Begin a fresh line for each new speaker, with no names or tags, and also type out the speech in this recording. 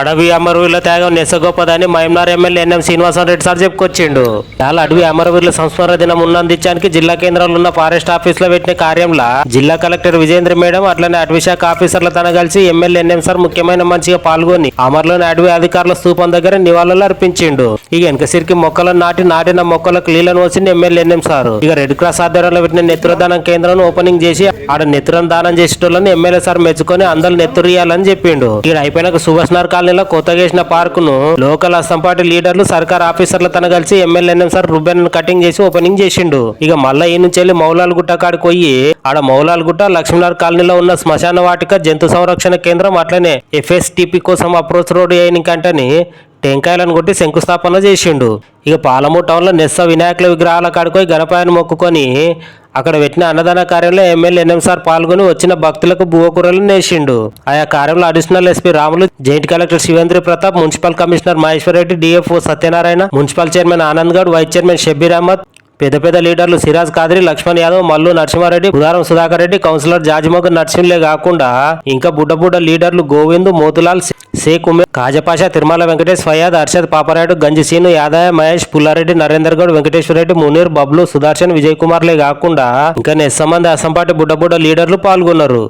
అడవి అమరవీరుల త్యాగం నెసగొప్పదని మహమ్నార్ ఎమ్మెల్యే ఎన్ఎం శ్రీనివాసరెడ్డి సార్ చెప్పుకొచ్చిండు. చాలా అడవి అమరవీరుల సంస్మరణ దినం ఉన్నందించడానికి జిల్లా కేంద్రంలో ఉన్న ఫారెస్ట్ ఆఫీస్లో పెట్టిన కార్యంలో జిల్లా కలెక్టర్ విజేంద్ర మేడం అట్లనే అటవీ శాఖ ఆఫీసర్ల తన కలిసి ఎమ్మెల్యే ఎన్ఎం సార్ ముఖ్యమైన మంచిగా పాల్గొని అమర్లోని అడవి అధికారుల స్థూపం దగ్గర నివాళులు అర్పించిండు. ఇక వెనకసిరికి మొక్కలను నాటి నాటిన మొక్కలకు నీళ్ళను వచ్చింది ఎమ్మెల్యే ఎన్ఎం సార్. ఇక రెడ్ క్రాస్ ఆధ్వర్యంలో పెట్టిన నెత్తురదానం కేంద్రం ఓపెనింగ్ చేసి ఆడ నెత్తురం దానం చేసేటోళ్ళని ఎమ్మెల్యే సార్ మెచ్చుకొని అందరు నెత్తురియాలని చెప్పిండు. ఇక్కడ అయిపోయినాక సుభాష్ నగర్ కాలనీలో కొత్తగా పార్కును పార్క్ను లోకల్ లీడర్లు సర్కార్ ఆఫీసర్ల తన కలిసి ఎమ్మెల్యే సార్ రుబెన్ కటింగ్ చేసి ఓపెనింగ్ చేసిండు. ఇక మళ్ళా ఈ నుంచి వెళ్ళి మౌలాల్ గుట్ట కాడికి పోయి ఆడ మౌలాల్ గుట్ట లక్ష్మీనార్ కాలనీలో ఉన్న శ్మశాన వాటిక జంతు సంరక్షణ కేంద్రం అట్లనే ఎఫ్ఎస్టిపి కోసం అప్రోచ్ రోడ్ అయినకంటని టెంకాయలను కొట్టి శంకుస్థాపన చేసిండు. ఇక పాలమూరు టౌన్లో నెస్స వినాయకుల విగ్రహాల కాడుకొని గణపాయను మొక్కుకొని అక్కడ పెట్టిన అన్నదాన కార్యంలో ఎమ్మెల్యే ఎన్ఎంసార్ పాల్గొని వచ్చిన భక్తులకు బువ్వకూరలు నేసిండు. ఆయా కార్యంలో additional SP Ramulu joint collector Shivendra Pratap municipal commissioner Maheshwar Reddy DFO Satyanarayana municipal chairman Anand Goud vice chairman Shabbir Ahmed పెద్ద పెద్ద లీడర్లు సిరాజ్ కాదరి లక్ష్మణ్ యాదవ్ మల్లు నరసింహారెడ్డి ఉదారం సుధాకర్ రెడ్డి కౌన్సిలర్ జాజిమోగన్ నర్సింహ్లే కాకుండా ఇంకా బుడ్డ బుడ్డ లీడర్లు గోవింద్ మోతులాల్ షేక్ ఉమేర్ కాజపాషా తిరుమల వెంకటేష్ ఫయాద్ హర్షద్ పాపరాయుడు గంజిసీను యాదయ్య మహేష్ పుల్లారెడ్డి నరేందర్ గౌడ్ వెంకటేశ్వర రెడ్డి మునీర్ బబ్లు సుదర్శన్ విజయ్ కుమార్లే కాకుండా ఇంకా నెస్సమంది అసంపాటి బుడ్డ బుడ్డ లీడర్లు పాల్గొన్నారు.